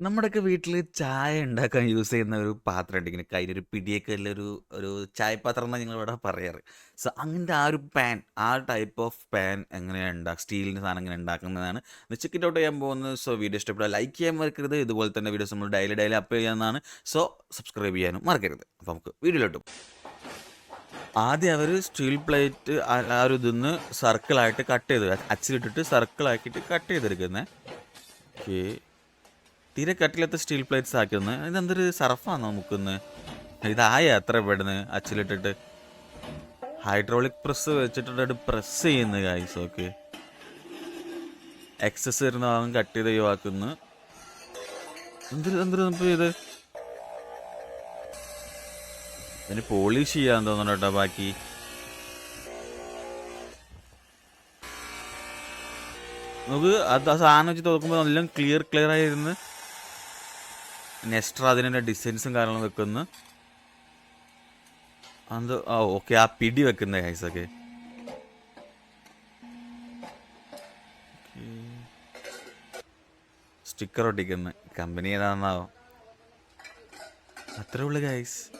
നമ്മുടെയൊക്കെ വീട്ടിൽ ചായ ഉണ്ടാക്കാൻ യൂസ് ചെയ്യുന്ന ഒരു പാത്രം ഉണ്ട് ഇങ്ങനെ കയ്യിലൊരു പിടിയൊക്കെ ഉള്ള ഒരു ഒരു ചായപാത്രം ഞങ്ങൾ ഇവിടെ പറയാറ്. സോ അങ്ങനത്തെ ആ ഒരു പാൻ ആ ടൈപ്പ് ഓഫ് പാൻ എങ്ങനെയാണ് ഉണ്ടാക്കുക സ്റ്റീലിന്റെ സാധനം എങ്ങനെ ഉണ്ടാക്കുന്നതാണ്. ചിക്കൻ ഔട്ട് ചെയ്യാൻ പോകുന്നത്. സോ വീഡിയോ ഇഷ്ടപ്പെട്ടാൽ ലൈക്ക് ചെയ്യാൻ മറക്കരുത്. ഇതുപോലെ തന്നെ വീഡിയോസ് നമ്മൾ ഡെയിലി ഡെയിലി അപ്പ് ചെയ്യുന്നതാണ്. സോ സബ്സ്ക്രൈബ് ചെയ്യാനും മറക്കരുത്. അപ്പോൾ നമുക്ക് വീഡിയോയിലോട്ടും ആദ്യം അവർ സ്റ്റീൽ പ്ലേറ്റ് ആ ഒരു ഇതിന്ന് സർക്കിളായിട്ട് കട്ട് ചെയ്ത് അച്ചിലിട്ടിട്ട് സർക്കിളാക്കിയിട്ട് കട്ട് ചെയ്തെടുക്കുന്നത് ഓക്കേ. തീരെ കട്ടിലത്തെ സ്റ്റീൽ പ്ലേറ്റ്സ് ആക്കുന്നത് ഇതെന്തൊരു സർഫാണോ മുക്കുന്നത് ഇതായ എത്ര പെടുന്ന്? അച്ചിലിട്ടിട്ട്. ഹൈഡ്രോളിക് പ്രസ് വെച്ചിട്ട് പ്രസ് ചെയ്യുന്നു ഗൈസ് ഓക്കെ എക്സസ് വരുന്ന ഭാഗം കട്ട് ചെയ്ത് ഒഴിവാക്കുന്നു. എന്തൊരു ഇത്? പോളിഷ് ചെയ്യാൻ തോന്നുന്നു കേട്ടോ ബാക്കി. നമുക്ക് അത് ആ സാധനം വെച്ച് നോക്കുമ്പോൾ എല്ലാം ക്ലിയർ ക്ലിയർ ആയിരുന്നു നെക്സ്റ്റ് അതിന്റെ ഡിസൈൻസും കാര്യങ്ങളും വെക്കുന്നു. അത് ആ ഓക്കെ ആ പിടി വെക്കുന്ന ഗൈസ് ഒക്കെ. സ്റ്റിക്കർ ഒട്ടിക്കുന്നു. കമ്പനി ഏതാണെന്നാവോ? അത്രേ ഉള്ളു ഗൈസ്